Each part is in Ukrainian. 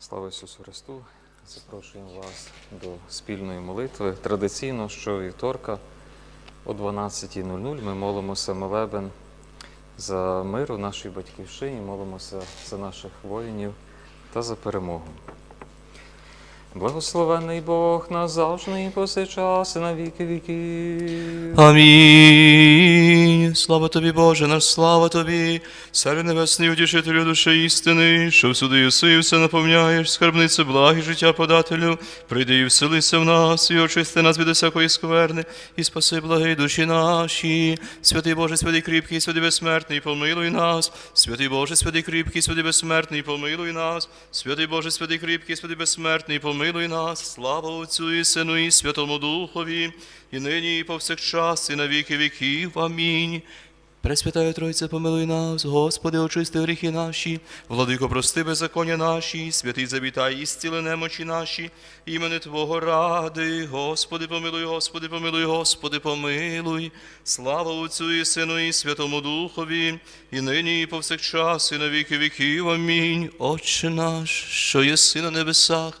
Слава Ісусу Христу! Запрошуємо вас до спільної молитви. Традиційно щовівторка о 12.00 ми молимося молебен за мир у нашій батьківщині, молимося за наших воїнів та за перемогу. Благословений Бог назавжди і повсякчас і на віки віків. Амінь. Слава тобі, Боже, наш слава тобі, Царю Небесний, утішителю душі істини, що всюди єси все наповняєш, скарбнице благі життя подателю, прийди і вселися в нас, і очисти нас від усякої скверни, і спаси благі душі наші. Святий Боже, святий кріпкий, святий безсмертний, помилуй нас. Святий Боже, святий кріпкий, святий безсмертний, помилуй нас. Святий Боже, святий кріпкий, святий безсмертний, помилуй. Слава Отцю і Сину і Святому Духові, і нині, і повсякчас, і на віки віків. Амінь. Пресвятая Тройця, помилуй нас, Господи, очисти гріхи наші, владико, прости беззаконня наші, святий завітай і зціли немочі наші, імени Твого ради, Господи, помилуй, Господи, помилуй, Господи, помилуй. Слава Отцю і Сину і Святому Духові, і нині, і повсякчас, і на віки віків. Амінь. Отче наш, що єси на небесах,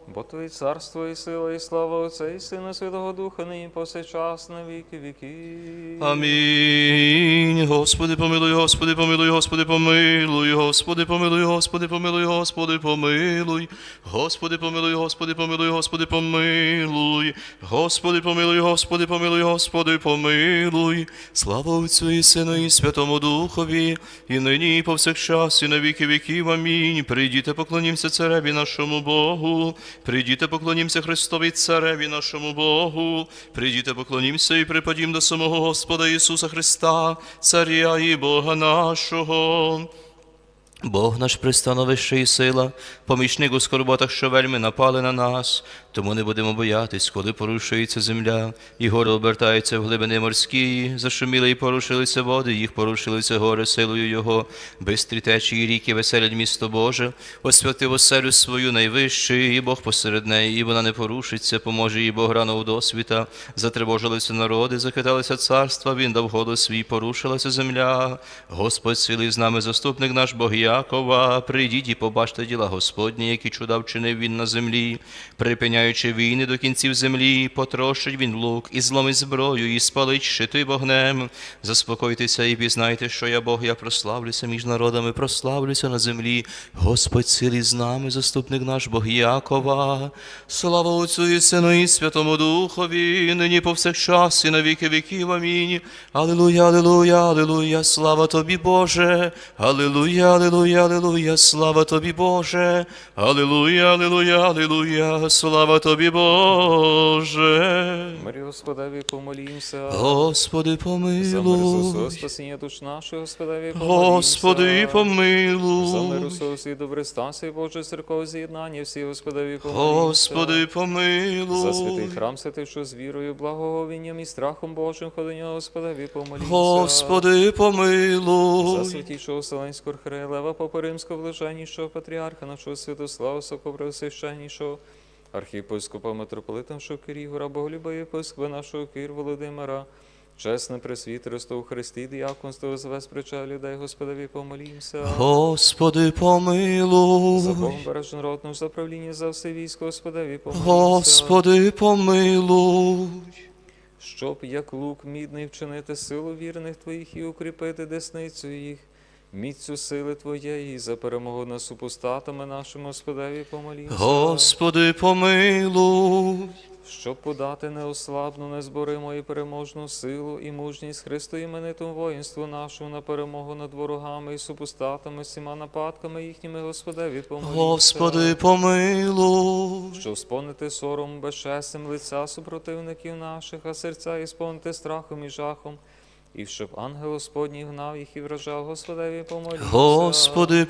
Бо Твоє царство і сила, і слава Отця і Сина Святого Духа, нині повсякчас на віки віків. Амінь. Господи, помилуй, Господи, помилуй, Господи, помилуй, Господи, помилуй, Господи, помилуй, Господи, помилуй, Господи, помилуй, Господи, помилуй, Господи, помилуй, Господи, помилуй, Господи, помилуй, Господи, помилуй. Слава Отцю і Сину і Святому Духові, і нині, і повсякчас, і на віки віків. Амінь. Прийдіте, поклонімося цареві нашому Богу. Прийдіте, поклонімося Христові цареві нашому Богу. Прийдіте, поклонімося і припадім до самого Господа Ісуса Христа, Царя і Бога нашого. Бог наш пристановище і сила, помічник у скорботах, що вельми напали на нас, тому не будемо боятись, коли порушується земля, і гори обертаються в глибини морські, зашуміли і порушилися води, їх порушилися гори силою Його, бистрі течії ріки веселять місто Боже, освятив оселю свою найвищий, і Бог посеред неї, і вона не порушиться, поможе їй Бог рано у досвіта, затривожилися народи, захиталися царства, він дав голос свій, порушилася земля. Господь силий з нами, заступник наш Бог Якова, прийдіть і побачте діла Господні, які чуда вчинив він на землі, припиняючи війни до кінців землі, потрощить він лук, і зломить зброю, і спалить щити вогнем. Заспокойтеся і пізнайте, що я Бог, я прославлюся між народами, прославлюся на землі. Господь силий з нами, заступник наш Бог Якова. Слава Отцю і Сину і Святому Духові, нині повсякчас і на віки віків. Амінь. Алілуя, алілуя, алілуя, слава тобі, Боже. Алілуя, алілуя, алілуя, слава тобі, Боже. Алілуя, алілуя, алілуя, слава тобі, Боже. Мирі Господеві, помолімся. Господи, За мир помилуй. Спасіння душ наших, Господеві, помолімся. Господи, За мир помилуй. Ісуса і добре станції Боже, церков з'єднання, всі, Господеві, помолімся. Господи, За святий храм, святий, що з вірою, благоговінням і страхом Божим ходення, Господеві, помолімся. Господи, За помилуй. святішого Вселенського архиерея Лева Папа Римського блаженнішого патріарха нашого Святослава Сокопреосвященнішого, архієпископа митрополита нашого Кирігора, Боголюба єпископа нашого Кир Володимира, чесне пресвітерство у Христі, діяконство звез прича людей, Господові помолімся. Господи, За помилуй. Богом бережен родного за правління за все військо, Господові помолімся. Господи, помилуй. Щоб як лук мідний вчинити силу вірних Твоїх і укріпити десницю їх, міцю сили Твоєї, за перемогу над супостатами нашими, Господеві, помолімся. Господи, помилуй. щоб подати неослабну, незбориму і переможну силу і мужність Христу іменитому воїнству нашому на перемогу над ворогами і супостатами, всіма нападками їхніми, Господеві, помолімся. Господи, помилуй. Щоб сповнити сором безчестям лиця супротивників наших, а серця і сповнити страхом і жахом, і щоб ангел Господній гнав їх і вражав Господеві помолімся. Господи,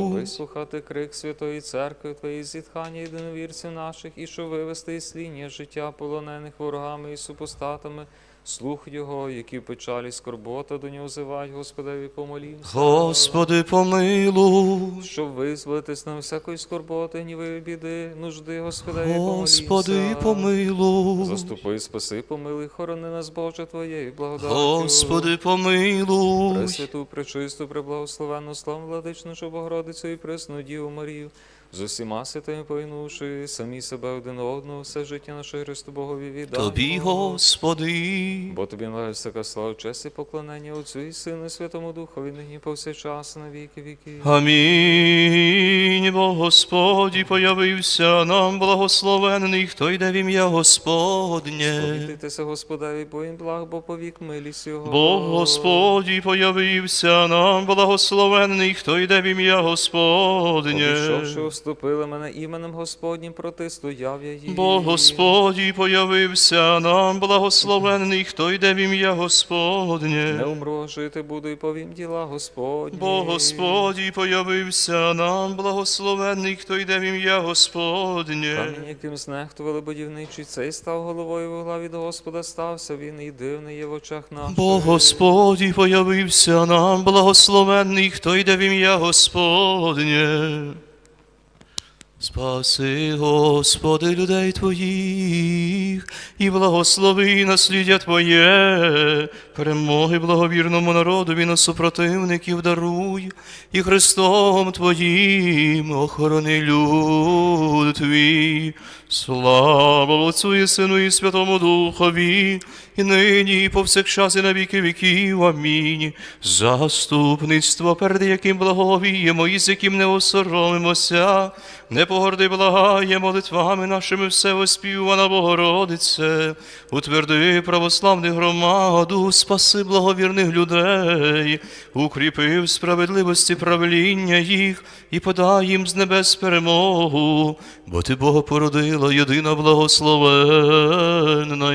Щоб вислухати крик Святої Церкви, Твої зітхання єдиновірців наших, і щоб вивести із сління життя полонених ворогами і супостатами, слух Його, які в печалі скорбота до нього зивають, Господеві помолімся. Господи, помилуй. Щоб визволитись на всякої скорботи, гніви, біди, нужди, Господеві, помолімся. Господи, помилуй. Заступи, спаси, помилуй, хорони нас, Боже, Твоєю благодаттю. Господи, помилуй. Пресвяту, пречисту, преблагословенну, славну владичну Богородицю і пресну Діву Марію, з усіма святими поїнувши, самі себе один одного, все життя наше Христу Богові віддамо. Тобі, Господи. Бо тобі належить всяка слава, честь і поклонення Отцю і Сину, і Святому Духові, нині повсякчас, на віки віки. Амінь. Бо Господі появився нам благословенний, хто йде в ім'я Господнє. Повітайтеся, Господеві, бо він благ, бо повік милість Його. Бо Господі появився нам благословенний, хто йде в ім'я Господнє. Обійшовши, вступили мене іменем Господнім, протистояв я їм. Бо Господі появився нам благословенний, хто йде в ім'я Господнє. Не умру, жити буду і повім діла Господні. Бо Господі появився нам благословенний, хто йде в ім'я Господнє. Камінь, яким знехтували будівничі, цей став головою вугла від Господа стався, він і дивний є в очах наших. Бо Господі появився нам благословенний, хто йде в ім'я Господнє. Спаси, Господи, людей Твоїх, і благослови насліддя Твоє, перемоги благовірному народові на супротивників даруй, і Христом Твоїм охорони люд Твій. Слава Отцю і Сину і Святому Духові, і нині, і повсякчас, і на віки віків. Амінь. Заступництво, перед яким благовіємо, і з яким не осоромимося, не погорди благає молитвами нашими все оспівана Богородице, утверди православних громаду, спаси благовірних людей, укріпи в справедливості правління їх і подай їм з небес перемогу, бо ти Бога породила, єдина благословенна.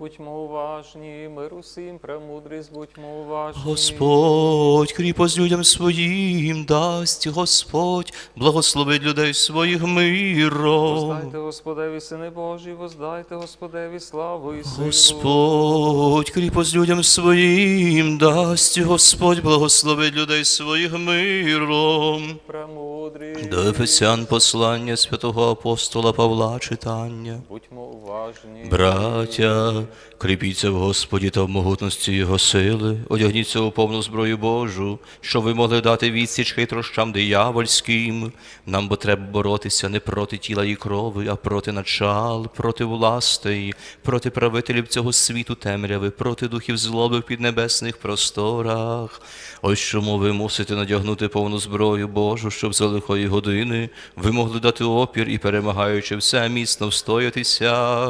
Будьмо уважні, мир усім, премудрість, будьмо уважні. Господь кріпость людям своїм дасть, Господь благословить людей своїх миром. Воздайте Господеві, сини Божі, воздайте Господеві славу і силу. Господь кріпость людям своїм дасть, Господь благословить людей своїх миром. Премудрі. До Ефесян послання святого апостола Павла читання. Будьмо. Браття, кріпіться в Господі та в могутності Його сили, одягніться у повну зброю Божу, щоб ви могли дати відсіч хитрощам диявольським. Нам бо треба боротися не проти тіла і крови, а проти начал, проти властей, проти правителів цього світу темряви, проти духів злоби в піднебесних просторах. Ось чому ви мусите надягнути повну зброю Божу, щоб за лихої години ви могли дати опір і, перемагаючи все, міцно встоятися.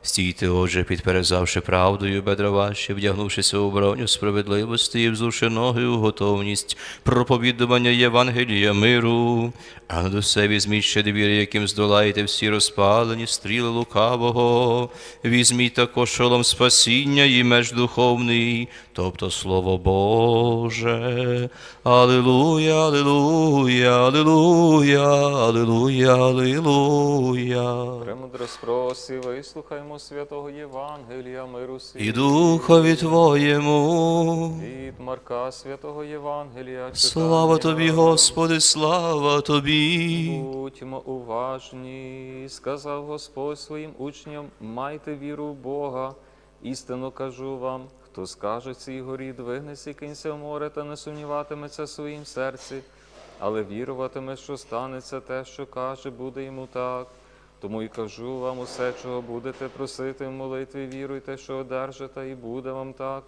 Стійте, отже, підперезавши правдою бедра ваші, вдягнувшися у броню справедливості і взувши ноги у готовність проповідування Євангелія миру, а над усе візьміть ще двір, яким здолаєте всі розпалені стріли лукавого, візьміть також шолом спасіння і меч духовний, тобто Слово Боже. Алілуя, алілуя, алілуя, алілуя, алілуя. Премудро спроси, вислухаймо святого Євангелія, миру всім. І духові Твоєму. Від Марка святого Євангелія. Слава. Тобі, Господи, слава Тобі. Будьмо уважні, сказав Господь своїм учням, майте віру в Бога. Істинно кажу вам, хто скаже цій горі, двигнеся і кинься в море, та не сумніватиметься в своїм серці, але віруватиме, що станеться те, що каже, буде йому так. Тому і кажу вам усе, чого будете просити в молитві, віруйте, що одержите, і буде вам так.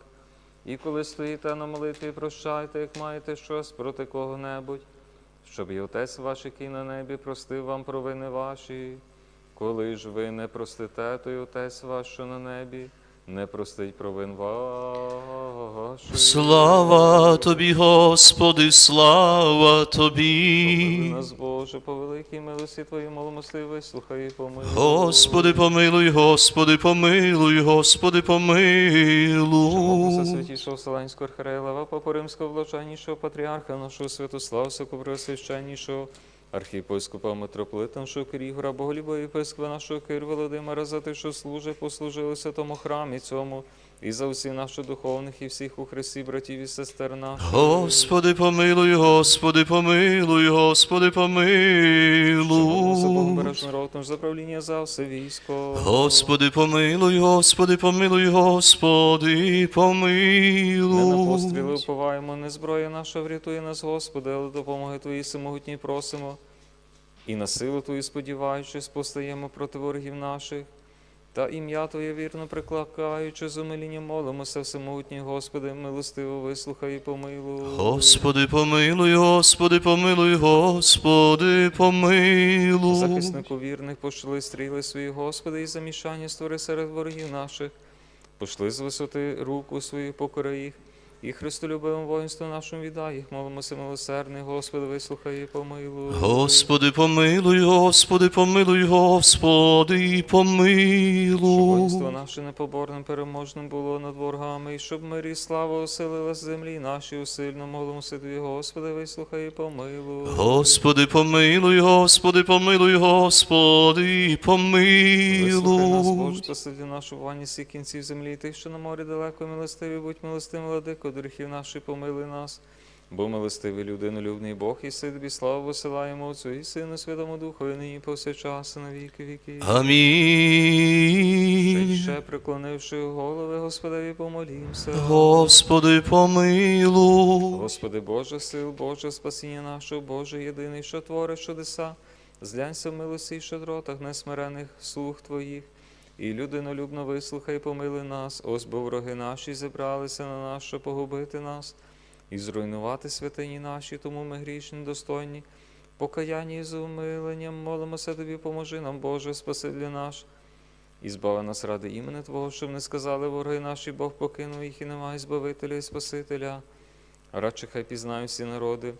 І коли стоїте на молитві, прощайте, як маєте щось проти кого-небудь, щоб і Отець ваш, який на небі, простив вам провини ваші. коли ж ви не простите, то й Отець ваш, що на небі, не простить провин ваших. Слава тобі, Господи, слава тобі. нас, Боже, по великій милості Твоїй, молимости, вислухай і помилуй. Господи, помилуй, Господи, помилуй, Господи, помилуй. святішого Вселенського архиерея Лева, Папа Римського блаженнішого патріарха нашого Святослава, Сокопреосвященнішого, архієпископа митрополита нашого Кирігора, Боголюбого єпископа нашого Кир Володимира, за те, що служить, послужилися тому храмі цьому, і за всі наших духовних і всіх у Христі, братів і сестер наших. Господи, помилуй, Господи, помилуй, Господи, помилуй. народ наш за правління за все військо. Господи, помилуй, Господи, помилуй, Господи, Не на постріли уповаємо, не зброя наша врятує нас, Господи, але допомоги Твої всемогутній просимо. І на силу Твою сподіваючись, постаємо проти ворогів наших. Та ім'я Твоє вірно прикликаючи, з умилінням молимося, всемогутній Господи, милостиво вислухай і помилуй. Господи, помилуй, Господи, помилуй, Господи, помилуй. Захиснику вірних пошли стріли свої, Господи, і замішання створи серед ворогів наших. Пошли з висоти руку свою, покори їх, і Христолюбивим воїнству нашим віддай їх, молимося, милосердний, Господи, вислухай і помилуй. Господи, помилуй, Господи, помилуй, Господи, Щоб помилуй. воїнство наше непоборним переможним було над ворогами, і щоб мир і слава оселила з землі наші усильно молимося Тобі, Господи, вислухай і помилуй. Господи, помилуй, Господи, помилуй, Господи, Вислухай нас, помилуй. Боже, спасибі нашу вані всіх кінців землі, тих, що на морі далеко милостиві, будь милостивим, владико, до гріхів наших помили нас. Бо милостивий людинолюбний Бог, і си тобі славу висилаємо Отцю і Сину Святому Духу, і нині повсякчас, і на віки віки. Ще й ще приклонивши голови, Господеві, помолімся. Господи, помилуй. Господи Боже, сил, Боже, спасіння нашого, Боже, єдиний, що твориш чудеса, зглянься в милості й щедротах несмирених слуг Твоїх, і людинолюбно вислухай, помили нас, ось бо вороги наші зібралися на нас, щоб погубити нас, і зруйнувати святині наші, тому ми грішні, достойні. Покаяння і з умиленням молимося Тобі, поможи нам, Боже, Спасителю наш. І збави нас ради імени Твого, щоб не сказали вороги наші, Бог покинув їх і немає Збавителя і Спасителя. Радше хай пізнають всі народи,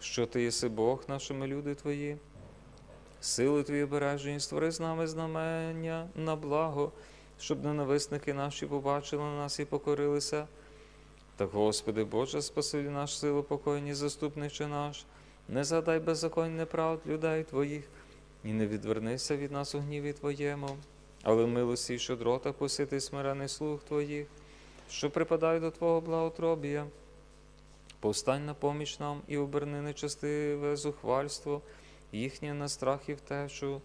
що ти єси Бог, нашими люди Твої. Сили Твої бережені, створи з нами знамення на благо, щоб ненависники наші побачили нас і покорилися. Так, Господи, Боже, спасибі наш силу покойні, заступниче наш, не задай беззаконь неправд людей Твоїх, і не відвернися від нас у гніві Твоєму, але милості й щедрота посіти смирений слух Твоїх, що припадай до Твого благотробія. Повстань на поміч нам і оберни нечестиве зухвальство, їхнє на страх і втечу,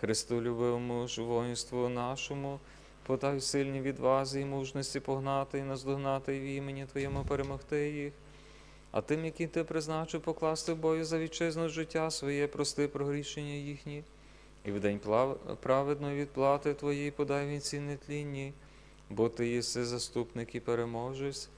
Христу любивому ж воїнству нашому, подай сильні відвази і мужності погнати і наздогнати і в імені Твоєму перемогти їх. А тим, яким ти призначив покласти в бою за вітчизну життя своє, прости прогрішення їхні, і в день праведної відплати Твоєї подай вінці нетлінні, бо Ти єси заступник і переможець,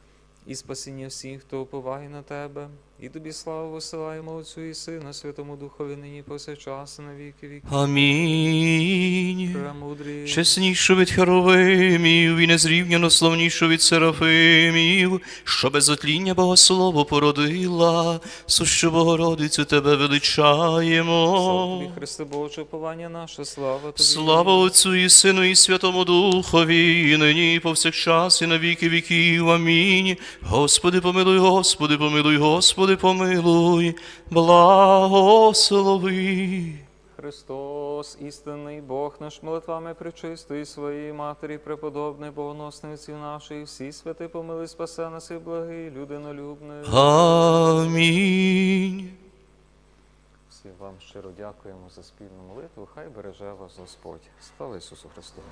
і спасіння всіх, хто уповає на тебе, і тобі славу висилаємо Отцю і Сину, Святому Духові нині повсякчас на віки віки. Амінь. Премудрий. Чеснішу від херовимів і незрівняно славнішу від серафимів, що без отління Богослово породила, сущу Богородицю тебе Слава величаємо. тобі, Христе Боже, уповання наше, слава тобі. Слава Отцю і Сину і Святому Духові, і нині і повсякчас, і на віки віків. Амінь. Господи, помилуй, Господи, помилуй, Господи, помилуй, благослови. Христос, істинний Бог наш молитвами причистої своєї Матері, преподобний богоносниці нашої, всі святи помили, спасе нас і благий, людинолюбний. Амінь. Всім вам щиро дякуємо за спільну молитву. Хай береже вас Господь. Слава Ісусу Христу!